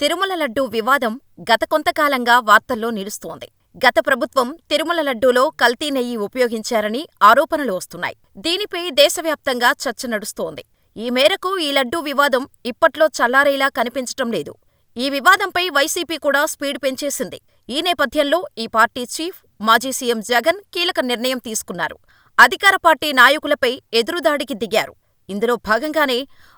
తిరుమల లడ్డూ వివాదం గత కొంతకాలంగా వార్తల్లో నిలుస్తోంది. గత ప్రభుత్వం తిరుమల లడ్డూలో కల్తీ నెయ్యి ఉపయోగించారని ఆరోపణలు వస్తున్నాయి. దీనిపై దేశవ్యాప్తంగా చర్చ నడుస్తోంది. ఈ మేరకు ఈ లడ్డూ వివాదం ఇప్పట్లో చల్లారేలా కనిపించటం లేదు. ఈ వివాదంపై వైసీపీ కూడా స్పీడ్ పెంచేసింది. ఈ నేపథ్యంలో ఈ పార్టీ చీఫ్, మాజీ సీఎం జగన్ కీలక నిర్ణయం తీసుకున్నారు. అధికార పార్టీ నాయకులపై ఎదురుదాడికి దిగారు. ఇందులో భాగంగానే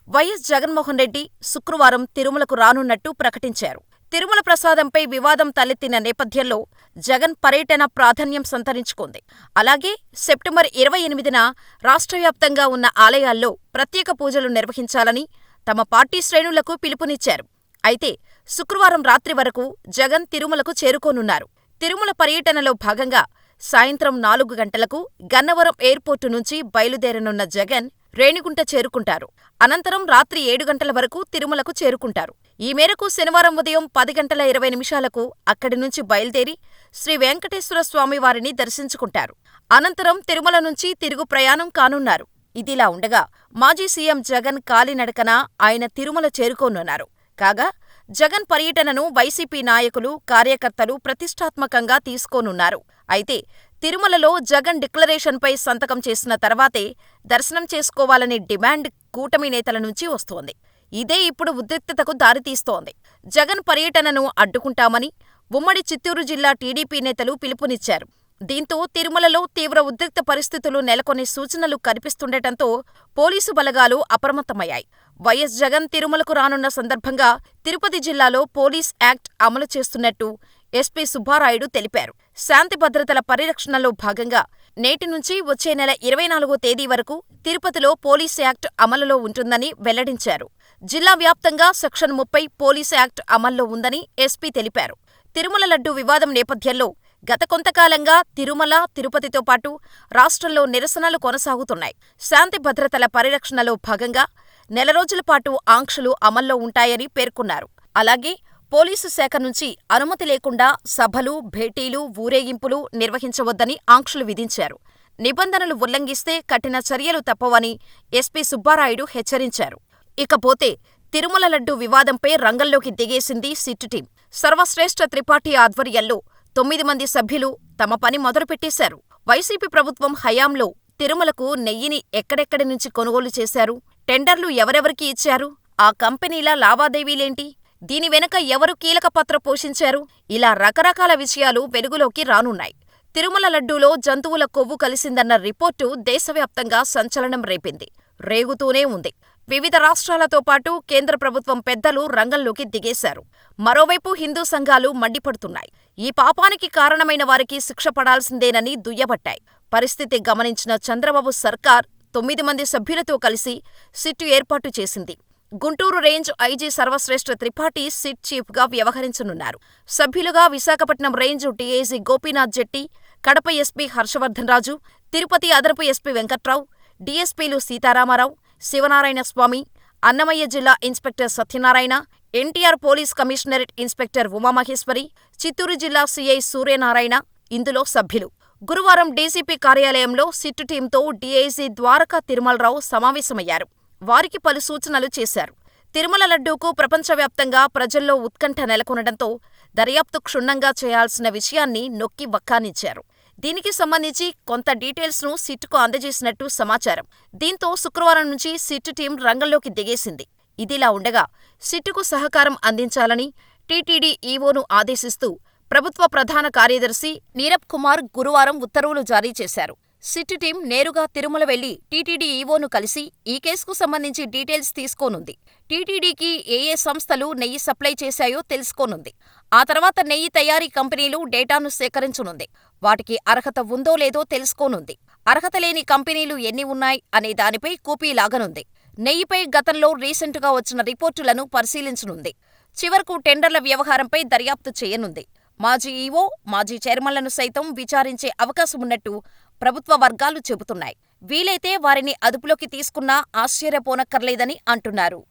వైఎస్ జగన్మోహన్ రెడ్డి శుక్రవారం తిరుమలకు రానున్నట్టు ప్రకటించారు. తిరుమల ప్రసాదంపై వివాదం తలెత్తిన నేపథ్యంలో జగన్ పర్యటన ప్రాధాన్యం సంతరించుకుంది. అలాగే సెప్టెంబర్ ఇరవై ఎనిమిదిన రాష్ట్రవ్యాప్తంగా ఉన్న ఆలయాల్లో ప్రత్యేక పూజలు నిర్వహించాలని తమ పార్టీ శ్రేణులకు పిలుపునిచ్చారు. అయితే శుక్రవారం రాత్రి వరకు జగన్ తిరుమలకు చేరుకోనున్నారు. తిరుమల పర్యటనలో భాగంగా సాయంత్రం నాలుగు గంటలకు గన్నవరం ఎయిర్పోర్టు నుంచి బయలుదేరనున్న జగన్ రేణిగుంట చేరుకుంటారు. అనంతరం రాత్రి ఏడు గంటల వరకు తిరుమలకు చేరుకుంటారు. ఈ మేరకు శనివారం ఉదయం పది గంటల ఇరవై నిమిషాలకు అక్కడి నుంచి బయలుదేరి శ్రీ వెంకటేశ్వర స్వామివారిని దర్శించుకుంటారు. అనంతరం తిరుమల నుంచి తిరుగు ప్రయాణం కానున్నారు. ఇదిలా ఉండగా మాజీ సీఎం జగన్ కాలినడకన ఆయన తిరుమల చేరుకోనున్నారు. కాగా జగన్ పర్యటనను వైసీపీ నాయకులు, కార్యకర్తలు ప్రతిష్ఠాత్మకంగా తీసుకోనున్నారు. అయితే తిరుమలలో జగన్ డిక్లరేషన్పై సంతకం చేసిన తర్వాతే దర్శనం చేసుకోవాలనే డిమాండ్ కూటమి నేతల నుంచి వస్తోంది. ఇదే ఇప్పుడు ఉద్రిక్తతకు దారితీస్తోంది. జగన్ పర్యటనను అడ్డుకుంటామని ఉమ్మడి చిత్తూరు జిల్లా టీడీపీ నేతలు పిలుపునిచ్చారు. దీంతో తిరుమలలో తీవ్ర ఉద్రిక్త పరిస్థితులు నెలకొనే సూచనలు కనిపిస్తుండటంతో పోలీసు బలగాలు అప్రమత్తమయ్యాయి. వైఎస్ జగన్ తిరుమలకు రానున్న సందర్భంగా తిరుపతి జిల్లాలో పోలీస్ యాక్ట్ అమలు చేస్తున్నట్టు ఎస్పీ సుబ్బారాయుడు తెలిపారు. శాంతి భద్రతల పరిరక్షణలో భాగంగా నేటి నుంచి వచ్చే నెల ఇరవై నాలుగో తేదీ వరకు తిరుపతిలో పోలీస్ యాక్ట్ అమలులో ఉంటుందని వెల్లడించారు. జిల్లా వ్యాప్తంగా సెక్షన్ ముప్పై పోలీస్ యాక్ట్ అమల్లో ఉందని ఎస్పీ తెలిపారు. తిరుమల లడ్డూ వివాదం నేపథ్యంలో గత కొంతకాలంగా తిరుమల, తిరుపతితో పాటు రాష్ట్రంలో నిరసనలు కొనసాగుతున్నాయి. శాంతి భద్రతల పరిరక్షణలో భాగంగా నెల రోజుల పాటు ఆంక్షలు అమల్లో ఉంటాయని పేర్కొన్నారు. అలాగే పోలీసు శాఖ నుంచి అనుమతి లేకుండా సభలు, భేటీలు, ఊరేగింపులు నిర్వహించవద్దని ఆంక్షలు విధించారు. నిబంధనలు ఉల్లంఘిస్తే కఠిన చర్యలు తప్పవని ఎస్పీ సుబ్బారాయుడు హెచ్చరించారు. ఇకపోతే తిరుమల లడ్డూ వివాదంపై రంగంలోకి దిగేసింది సిట్ టీం. సర్వశ్రేష్ఠ త్రిపాఠి ఆధ్వర్యంలో తొమ్మిది మంది సభ్యులు తమ పని మొదలుపెట్టేశారు. వైసీపీ ప్రభుత్వం హయాంలో తిరుమలకు నెయ్యిని ఎక్కడెక్కడి నుంచి కొనుగోలు చేశారు? టెండర్లు ఎవరెవరికి ఇచ్చారు? ఆ కంపెనీల లావాదేవీలేంటి? దీని వెనక ఎవరు కీలక పాత్ర పోషించారు? ఇలా రకరకాల విషయాలు వెలుగులోకి రానున్నాయి. తిరుమల లడ్డూలో జంతువుల కొవ్వు కలిసిందన్న రిపోర్టు దేశవ్యాప్తంగా సంచలనం రేపింది. రేగుతూనే ఉంది. వివిధ రాష్ట్రాలతో పాటు కేంద్ర ప్రభుత్వం పెద్దలు రంగంలోకి దిగేశారు. మరోవైపు హిందూ సంఘాలు మండిపడుతున్నాయి. ఈ పాపానికి కారణమైన వారికి శిక్ష పడాల్సిందేనని దుయ్యబట్టాయి. పరిస్థితి గమనించిన చంద్రబాబు సర్కార్ తొమ్మిది మంది సభ్యులతో కలిసి సిట్టు ఏర్పాటు చేసింది. Guntur range IG Sarvashreshtha Tripathi SIT చీఫ్గా వ్యవహరించనున్నారు. సభ్యులుగా Visakhapatnam range DIG Gopinath Jetti, Kadapa SP Harshavardhan Raju, Tirupati అదనపు ఎస్పీ వెంకట్రావు, డీఎస్పీలు సీతారామారావు, శివనారాయణ స్వామి, అన్నమయ్య జిల్లా inspector Satyanarayana, NTR police commissionerate inspector Umamaheswari, Chittoor జిల్లా సీఐ సూర్యనారాయణ ఇందులో సభ్యులు. గురువారం డీసీపీ కార్యాలయంలో సిట్ టీంతో డీఐజీ ద్వారకా తిరుమలరావు సమావేశమయ్యారు. వారికి పలు సూచనలు చేశారు. తిరుమల లడ్డూకు ప్రపంచవ్యాప్తంగా ప్రజల్లో ఉత్కంఠ నెలకొనడంతో దర్యాప్తు క్షుణ్ణంగా చేయాల్సిన విషయాన్ని నొక్కి వక్కానిచ్చారు. దీనికి సంబంధించి కొంత డీటెయిల్స్ను సిట్కు అందజేసినట్టు సమాచారం. దీంతో శుక్రవారం నుంచి సిట్ టీం రంగంలోకి దిగేసింది. ఇదిలా ఉండగా సిట్టుకు సహకారం అందించాలని టీటీడీ ఈవోను ఆదేశిస్తూ ప్రభుత్వ ప్రధాన కార్యదర్శి నీరబ్ కుమార్ గురువారం ఉత్తర్వులు జారీ చేశారు. సిట్ టీం నేరుగా తిరుమల వెళ్ళి టీటీడీ ఈవోను కలిసి ఈ కేసుకు సంబంధించి డీటెయిల్స్ తీసుకోనుంది. టీటీడీకి ఏయే సంస్థలు నెయ్యి సప్లై చేశాయో తెలుసుకోనుంది. ఆ తర్వాత నెయ్యి తయారీ కంపెనీలు డేటాను సేకరించనుంది. వాటికి అర్హత ఉందో లేదో తెలుసుకోనుంది. అర్హత లేని కంపెనీలు ఎన్ని ఉన్నాయి అనే దానిపై కూపీ లాగనుంది. నెయ్యిపై గతంలో రీసెంటుగా వచ్చిన రిపోర్టులను పరిశీలించనుంది. చివరకు టెండర్ల వ్యవహారంపై దర్యాప్తు చేయనుంది. మాజీ ఈవో, మాజీ చైర్మన్లను సైతం విచారించే అవకాశమున్నట్టు ప్రభుత్వ వర్గాలు చెబుతున్నాయి. వీలైతే వారిని అదుపులోకి తీసుకున్నా ఆశ్చర్యపోనక్కర్లేదని అంటున్నారు.